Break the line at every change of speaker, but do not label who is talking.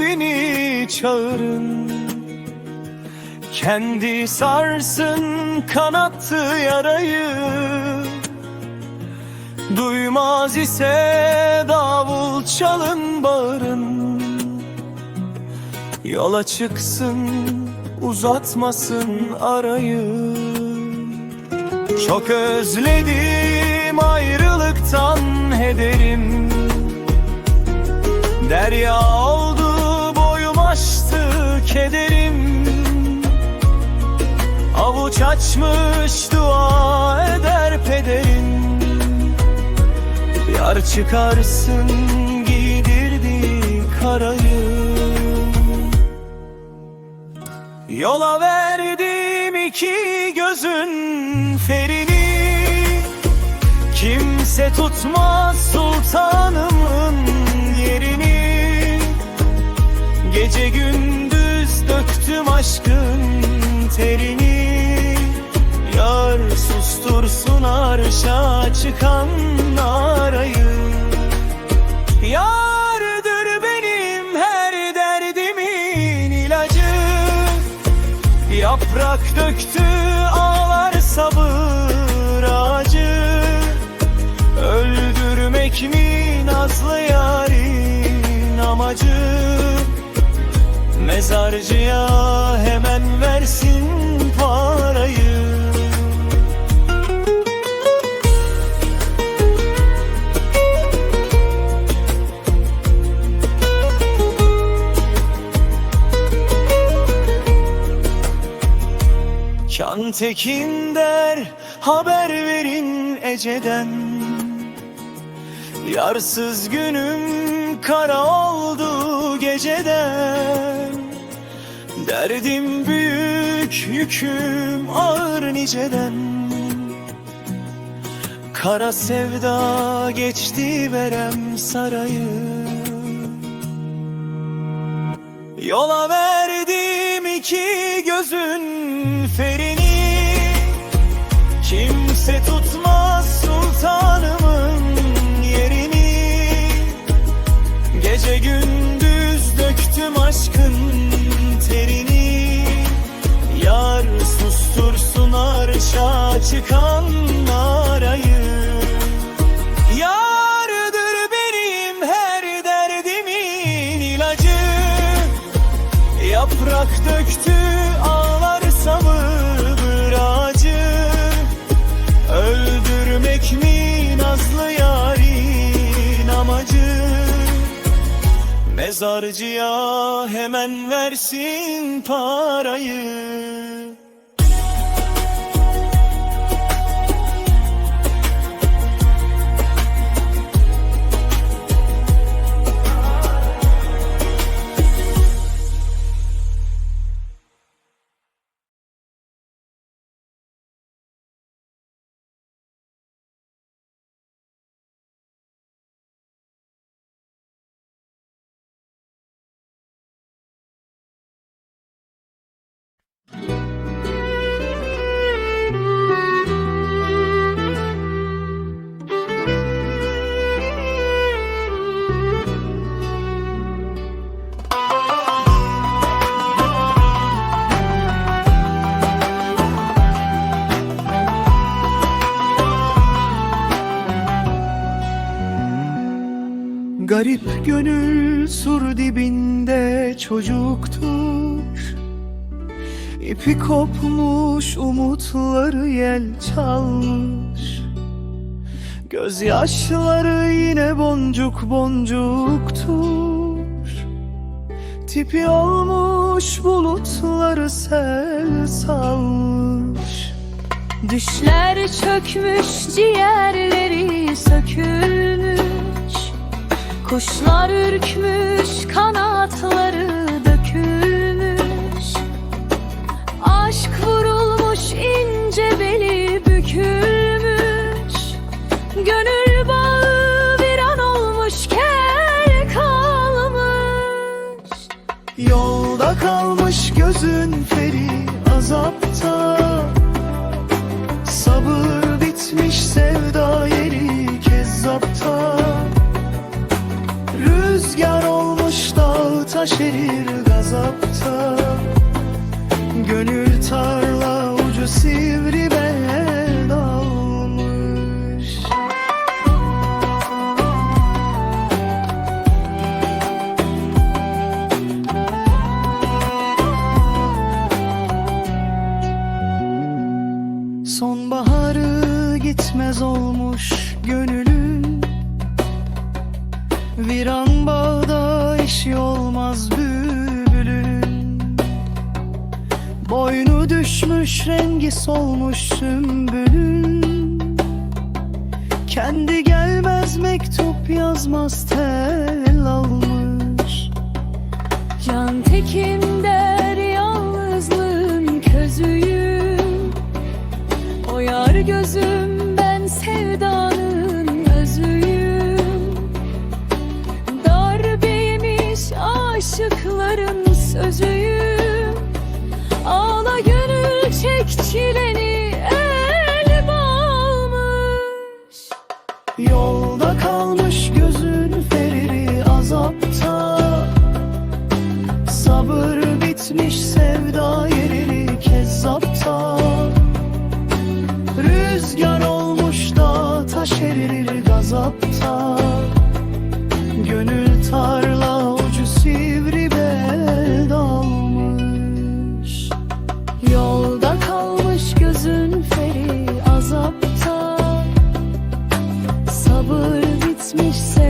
beni çağırın. Kendi sarsın kanattı yarayı. Duymaz ise davul çalın bağırın Yola çıksın uzatmasın arayı. Çok özledim ayrılıktan ederim Derya oldu boyum aştı kederim. Avuç açmış dua eder pederin Yar çıkarsın giydirdi karayı. Yola verdim iki gözün ferini. Kimse tutmaz sultanımın sustursun arşa çıkan arayı. Yardır benim her derdimin ilacı. Yaprak döktü ağlar sabır ağacı. Öldürmek mi nazlı yarin amacı? Mezarcıya hemen versin parayı Tekin der haber verin Ece'den. Yarsız günüm kara oldu geceden. Derdim büyük yüküm ağır niceden. Kara sevda geçti verem sarayı. Yola verdim iki Kimse tutmaz sultanımın yerini. Gece gündüz döktüm aşkın terini. Yar sustursun arşa çıkan Mezarcıya hemen versin parayı Garip gönül sur dibinde çocuktur. İpi kopmuş umutları yel çalmış. Gözyaşları yine boncuk boncuktur. Tipi olmuş bulutları sel salmış.
Düşler çökmüş, ciğerleri sökülmüş Kuşlar ürkmüş, kanatları dökülmüş. Aşk vurulmuş, ince beli bükülmüş. Gönül bağı viran olmuş, kel kalmış.
Yolda kalmış gözün feri azapta. Sabır bitmiş sevda yeri kezzapta
taş erir gazapta. Gönül tarla ucu sivri bel işi olmaz bülbülün. Boynu düşmüş rengi solmuş sümbülün. Kendi gelmez mektup yazmaz tel almış.
Can tekim der yalnızlığın közüyüm. O yar gözüm sözüyüm Ağla gönül çek çileni el bağlamış.
Yolda kalmış gözün feriri azapta. Sabır bitmiş sevda yeriri kezzapta. Rüzgar olmuş da taş erir gazapta
Sabır